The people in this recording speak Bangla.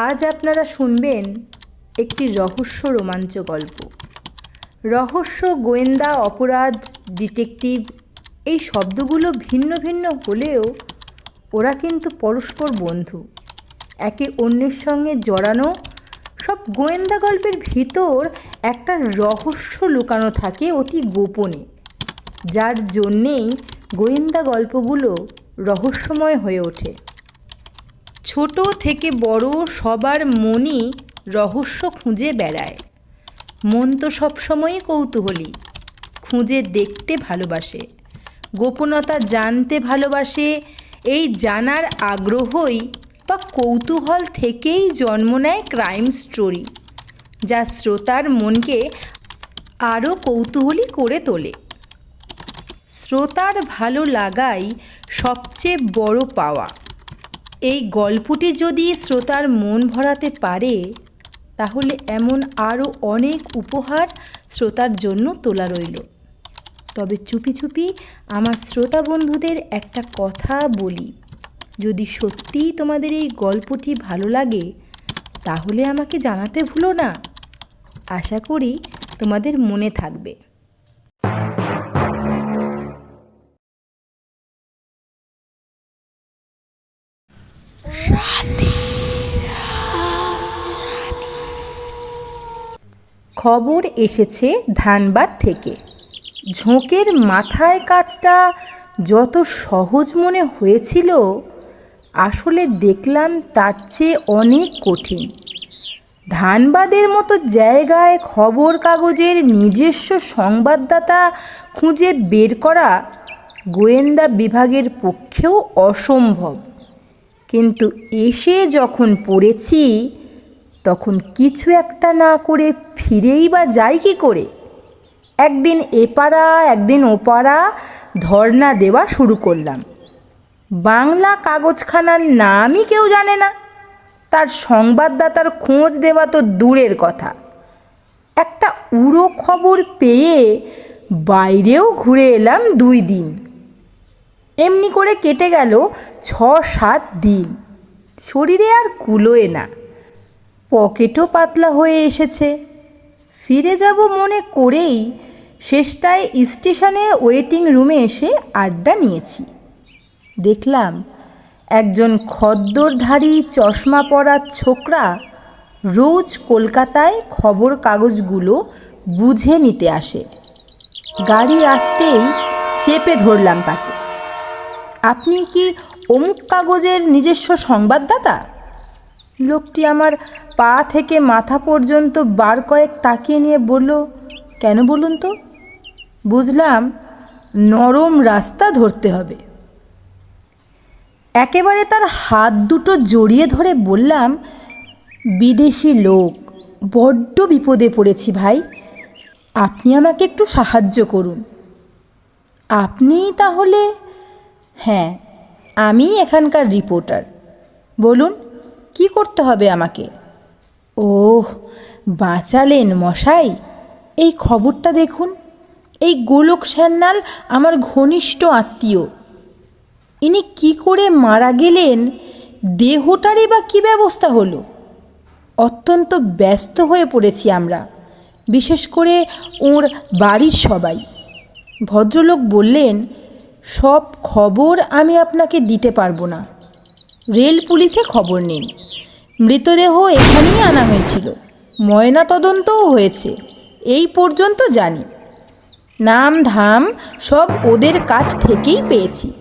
আজ আপনারা শুনবেন একটি রহস্য রোমাঞ্চ গল্প। রহস্য, গোয়েন্দা, অপরাধ, ডিটেকটিভ এই শব্দগুলো ভিন্ন ভিন্ন হলেও ওরা কিন্তু পরস্পর বন্ধু। একে অন্যের সঙ্গে জড়ানো সব গোয়েন্দা গল্পের ভিতর একটা রহস্য লুকানো থাকে অতি গোপনে। যার জন্যেই গোয়েন্দা গল্পগুলো রহস্যময় হয়ে ওঠে। ছোট থেকে বড় সবার মনই রহস্য খুঁজে বেড়ায়। মন তো সবসময়ই কৌতূহলী, খুঁজে দেখতে ভালোবাসে, গোপনতা জানতে ভালোবাসে, এই জানার আগ্রহই বা কৌতূহল থেকেই জন্ম নেয় ক্রাইম স্টোরি, যা শ্রোতার মনকে আরও কৌতূহলী করে তোলে। শ্রোতার ভালো লাগাই সবচেয়ে বড় পাওয়া। এই গল্পটি যদি শ্রোতার মন ভরাতে পারে, তাহলে এমন আরও অনেক উপহার শ্রোতার জন্য তোলা রইল। তবে চুপি চুপি আমার শ্রোতা বন্ধুদের একটা কথা বলি। যদি সত্যিই তোমাদের এই গল্পটি ভালো লাগে, তাহলে আমাকে জানাতে ভুলো না। আশা করি তোমাদের মনে থাকবে। খবর এসেছে ধানবাদ থেকে। ঝোঁকের মাথায় কাজটা যত সহজ মনে হয়েছিল, আসলে দেখলাম তার চেয়ে অনেক কঠিন। ধানবাদের মতো জায়গায় খবর কাগজের নিজস্ব সংবাদদাতা খুঁজে বের করা গোয়েন্দা বিভাগের পক্ষেও অসম্ভব। কিন্তু এসে যখন পড়েছি তখন কিছু একটা না করে ফিরেই বা যাই কি করে? একদিন এপাড়া একদিন ওপাড়া ধর্না দেওয়া শুরু করলাম। বাংলা কাগজখানার নামই কেউ জানে না। তার সংবাদদাতার খোঁজ দেওয়া তো দূরের কথা। একটা উড়ো খবর পেয়ে বাইরেও ঘুরে এলাম দুই দিন। এমনি করে কেটে গেল ছ সাত দিন। শরীরে আর কুলোয় না। পকেটও পাতলা হয়ে এসেছে। ফিরে যাব মনে করেই শেষটায় স্টেশনে ওয়েটিং রুমে এসে আড্ডা নিয়েছি। দেখলাম একজন খদ্দরধারী চশমা পরা ছোকরা রোজ কলকাতায় খবর কাগজগুলো বুঝে নিতে আসে। গাড়ি আসতেই চেপে ধরলাম তাকে। আপনি কি অমুক কাগজের নিজস্ব সংবাদদাতা? লোকটি আমার পা থেকে মাথা পর্যন্ত বার কয়েক তাকিয়ে নিয়ে বলল, কেন বলুন তো? বুঝলাম, নরম রাস্তা ধরতে হবে। একেবারে তার হাত দুটো জড়িয়ে ধরে বললাম, বিদেশি লোক, বড্ড বিপদে পড়েছি ভাই। আপনি আমাকে একটু সাহায্য করুন। আপনি তাহলে? হ্যাঁ আমি এখানকার রিপোর্টার। বলুন। কি করতে হবে আমাকে? ওহ, বাঁচালেন মশাই। এই খবরটা দেখুন। এই গোলক সান্যাল আমার ঘনিষ্ঠ আত্মীয়। ইনি কি করে মারা গেলেন? দেহটারই বা কী ব্যবস্থা হলো? অত্যন্ত ব্যস্ত হয়ে পড়েছি আমরা, বিশেষ করে ওর বাড়ির সবাই। ভদ্রলোক বললেন, সব খবর আমি আপনাকে দিতে পারব না। রেল পুলিশে খবর নিন। মৃতদেহ এখানেই আনা হয়েছিল। ময়নাতদন্তও হয়েছে। এই পর্যন্ত জানি। নাম ধাম সব ওদের কাছ থেকেই পেয়েছি।